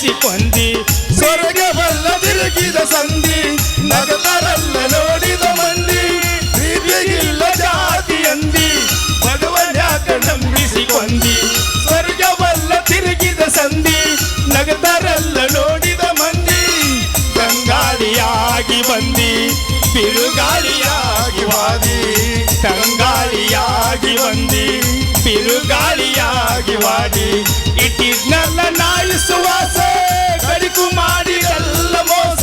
ನಂಬಿಸಿಕೊಂಡಿ ಸ್ವರ್ಗವಲ್ಲ ತಿರುಗಿದ ಸಂಧಿ, ನಗತರಲ್ಲ ನೋಡಿದ ಮಂದಿ, ಪ್ರೀತಿಗಿಲ್ಲ ಜಾತಿ ಅಂದಿ ಭಗವನ್ಯಾಕ ನಂಬಿಸಿಕೊಂಡಿ? ಸ್ವರ್ಗವಲ್ಲ ತಿರುಗಿದ ಸಂಧಿ, ನಗತರಲ್ಲ ನೋಡಿದ ಮಂದಿ, ಗಂಗಾಳಿಯಾಗಿ ಬಂದಿ, ಬಿರುಗಾಳಿಯಾಗಿ ವಾದಿ, ಗಂಗಾಳಿಯಾಗಿ ಬಂದಿ, ಬಿರುಗಾಳಿಯಾಗಿ ವಾದಿ ಇಟ್ ಕಡಿಕು ಮಾಡಿದಲ್ಲ ಮೋಸ.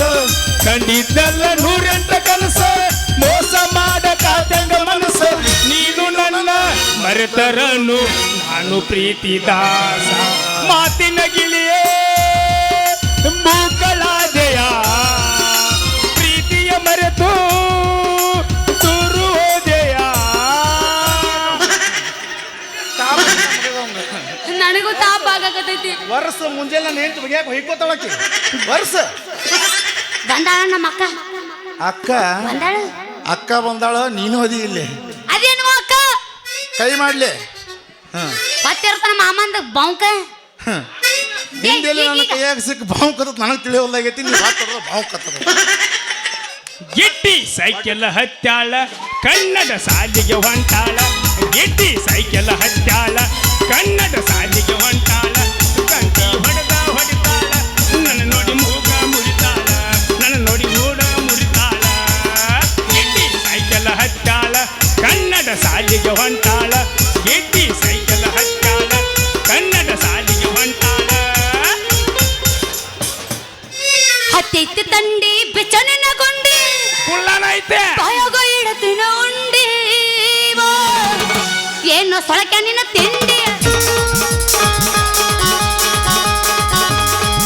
ಕಂಡಿದ್ದಲ್ಲ ನೂರೆಂಟ ಕನಸ. ಮೋಸ ಮಾಡಕಾದಂಗ ಮನಸ್ಸ ನೀನು ನನ್ನ ಮರೆತರನು ನಾನು ಪ್ರೀತಿ ದಾಸ. ಮಾತಿನ ಗಿಳಿಯೇ ತಾಪ ಆಗಾಕತೈತಿ ವರ್ಷ ಮುಂಜಾನೆ ನಾನು ಹೆಂಡತಿ ಬಗ್ಯಾಕ ಹೊಯ್ಕೋತಾಳಕಿ ವರ್ಷ. ಬಂದಾಳ ನಮ್ಮ ಅಕ್ಕ. ಅಕ್ಕ ಬಂದಾಳ? ಅಕ್ಕ ಬಂದಾಳ ನೀನು ಅದಿ ಇಲ್ಲಿ. ಅದೇನು ಅಕ್ಕ? ಕೈ ಮಾಡ್ಲಿ. ಹ. ನಮ್ಮ ಮಾಮಂದ ಬೌಂಕ. ಹಿಂದೆಲ್ಲ ನನ್ನ ಕೈಯಾಗ ಸಿಕ್ಕ ಬಾವು ಕತ್ತದ ನನಗೆ ತಿಳಿಯೋದಾಗೈತಿ ನೀವು ಹಾಕಿದ್ರೆ ಬಾವು ಕತ್ತದ ಗಿಟ್ಟಿ ಸೈಕಲ್ ಹತ್ಯಾಳ ಕನ್ನಡ ಸಾಲಿಗೆ ಹೊಂಟಾಳ. ಗಿಟ್ಟಿ ಸೈಕಲ್ ಹತ್ಯಾಳ ಕನ್ನಡ ಸಾಲಿಗೆ ಹೊಂಟಾಳ. ಸೊಳಕೆ ನಿನ್ನ ತಿಂಡಿ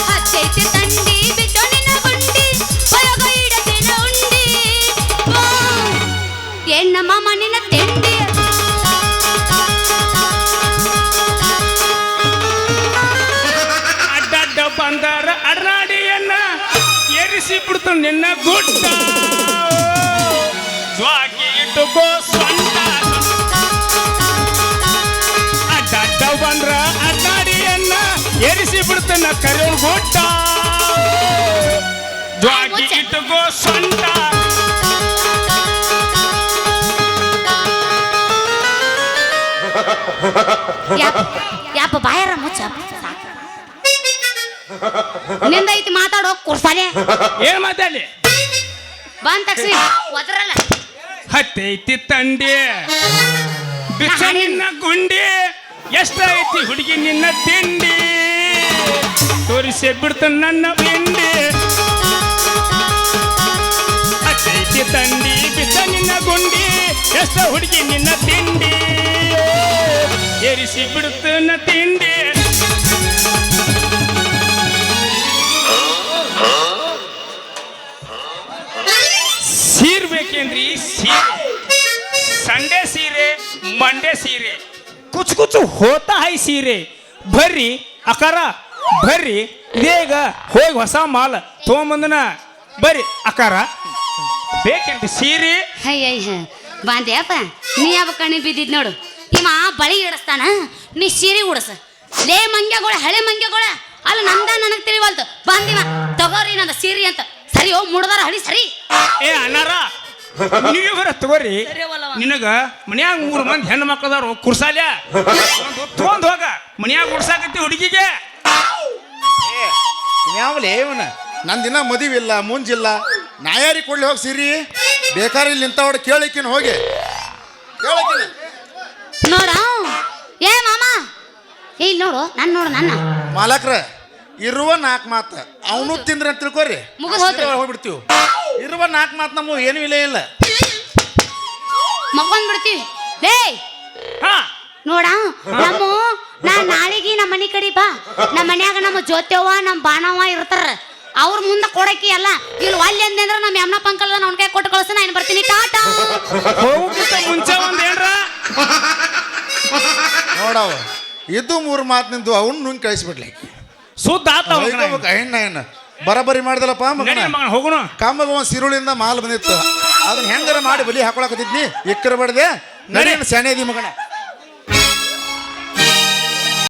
ಹತ್ತೈತಿ ತಂಡಿ ಬಿಚ್ಚನಿನ ಗೊಂಡಿ ಬಾಯಾಗ ಇಡತಿನ ಉಂಡಿ. ಓ, ಏನ್ ಮಾಮ ನಿನ್ನ ತಿಂಡಿ ಅಡ್ಡಡ್ಡ ಬಂದಾರ ಅಡ್ರಾಡಿಯನ್ನ ಏರಿಸಿ ಬಿಡ್ತು ನಿನ್ನ ಗುಡ್ಡ. ಸ್ವಾಗಿ ಇಟ್ಟುಕೋ ಸ್ವಂತ ಏರಿಸಿ ಬಿಡ್ತನ ಕರೆಯೋ ಗುಡ್ಡ ಜ್ವಾಗಿ ಇಟ್ಟುಕೋ ಸ್ವಂತ ಯಾಪ ಬಾಯಾರ ಮುಚ್ಚ. ನಿಂದೈತಿ ಮಾತಾಡೋ ಕುರ್ಸಾಲೆ ಏನ್ ಮಾತಾಡಿ ಬಂದ ತಕ್ಷಣ ಒದ್ರಲ್ಲ. ಹತ್ತೈತಿ ತಂಡಿ. ಬಿಚ್ಚ ನಿನ್ನ ಗುಂಡಿ. ಎಷ್ಟೈತಿ ಹುಡುಗಿ ನಿನ್ನ ತಿಂಡಿ. ತೋರಿಸಿ ಬಿಡ್ತ ನನ್ನ ಬೆಂಡೆ ಅಚ್ಚೈತಿ ತಂಡಿ ಬಿಸ ನಿನ್ನ ಗುಂಡಿ, ಎಷ್ಟ ಹುಡುಗಿ ನಿನ್ನ ತಿಂಡಿ. ಏರಿಸಿ ಬಿಡುತ್ತ ತಿಂಡಿ. ಸೀರೆ ಬೇಕೇನ್ರಿ? ಸೀರೆ. ಸಂಡೆ ಸೀರೆ, ಮಂಡೆ ಸೀರೆ. ಕುಚ್ ಕುಚ್ ಹೋತಾ ಹೈ ಸೀರೆ. ಬರ್ರಿ. ಅಕಾರ ಬರ್ರಿ ಬೇಗ ಹೋಗಿ ಹೊಸ ಮಾಲ್ ತೊಗೊಂಬಂದನ. ಬರ್ರಿ ಅಕಾರ. ಬೇಕಂತ ಸೀರೆ? ಬಾಂದ್ಯಪ್ಪ ನೀ ಯಾವ ಕಣ್ಣಿ ಬಿದ್ದಿದ್ ನೋಡು. ನಿಮ್ಮ ಬಳಿ ಇಡಸ್ತಾನ ನೀ ಸೀರೆ ಉಡಸ. ಲೇ ಮಂಗ್ಯಗಳ ಹಳೆ ಮಂಗ್ಯಗಳ. ಅಲ್ಲ ನಂದ ನನಗ್ ತಿಳಿವಲ್ತು. ಬಂದಿವ ತಗೋರಿ ನಂದ ಸೀರೆ ಅಂತ. ಸರಿ ಹೋಗಿ ಮುಡ್ದಾರ ಹಳಿ ಸರಿ. ಏ ಅಣ್ಣಾರ ನೀವು ಬರ ತಗೋರಿ. ನಿನಗ ಮನ್ಯಾಗ ಮೂರು ಮಂದಿ ಹೆಣ್ಣು ಮಕ್ಕಳದಾರು ಕುರ್ಸಾಲ್ಯ. ತೊಗೊಂಡ್ ಹೋಗ. ಮನ್ಯಾಗ ಓಡ್ಸಾಕತ್ತಿ ಹುಡುಗಿಗೆ? ಯಾವಲೇ ಇವನ? ನಂದಿನ ಮದುವಿಲ್ಲ ಮುಂಜಿಲ್ಲ. ನಾ ಯಾರಿಗೆ ಕೊಡ್ಲಿ ಹೋಗಿ ಸಿರಿ. ಬೇಕಾದ್ರೆ ಇಲ್ಲಿ ನಿಂತವಡ ಕೇಳಿಕಿನ ಹೋಗಿ. ಕೇಳಕಿನ ನೋಡ. ಏ ಮಾಮ. ಏ ಇಲ್ಲಿ ನೋಡು. ನನ್ ನೋಡು ನನ್ನ. ಮಾಲಕ್ರ ಇರುವ ನಾಲ್ಕು ಮಾತು. ಅವನು ತಿಂದ್ರೆ ಅಂತ ತಿಳ್ಕೊರಿ. ಮುಗಿದ್ ಹೋತ್ರಿ. ಹೋಗ್ಬಿಡ್ತೀವಿ. ಇರುವ ನಾಲ್ಕು ಮಾತು ನಮ್ಮ ಏನು ಇಲ್ಲ ಇಲ್ಲ. ಮಕ್ಕೊಂಡ್ ಬಿಡ್ತೀವಿ. ಲೇ. ಹಾ. ನೋಡ. ನಮ್ಮ ನಾ ನಾಳೆಗೆ ನಮ್ಮ ಮನೆ ಕಡೆ ಬಾ. ನಮ್ಮ ಮನ್ಯಾಗ ನಮ್ಮ ಜೋತ್ಯವ್ವ ನಮ್ಮ ಬಾಣವ್ವ ಇರ್ತಾರ. ಅವ್ರ ಮುಂದೆ ಕೊಡಕಿ ಅಲ್ಲ ಇಲ್ಲಿ ಅಲ್ಲಿ ಅಂದ್ರೆ ನಮ್ಮ ಯಮ್ನ ಪಂಕಲ್ ಅವ್ನ ಕೈ ಕೊಟ್ಟು ಕಳ್ಸ ನಾನು ಬರ್ತೀನಿ. ಟಾಟಾ. ಹೋಗಕ್ಕಿಂತ ಮುಂಚೆ ಒಂದ್ ಏನ್ರ ನೋಡವ ಇದು ಮೂರು ಮಾತು ನಿಂದು ಅವ್ನು ನುಂಗ್ ಕಳಿಸ್ಬಿಡ್ಲಿ. ಸುದ್ದ ಆತ ಹೆಣ್ಣ ಹೆಣ್ಣ ಬರಬರಿ ಮಾಡ್ದಲ್ಲಪ್ಪ ಮಗನ ಹೋಗೋಣ. ಕಾಮಗ ಒಂದು ಸಿರುಳಿಂದ ಮಾಲ್ ಬಂದಿತ್ತು. ಅದನ್ನ ಹೆಂಗಾರ ಮಾಡಿ ಬಲಿ ಹಾಕೊಳಕತ್ತಿದ್ನಿ? ಎಕ್ಕರ ಬಡ್ದೆ ನಡಿ ಶಾಣೆ ಮಗನ.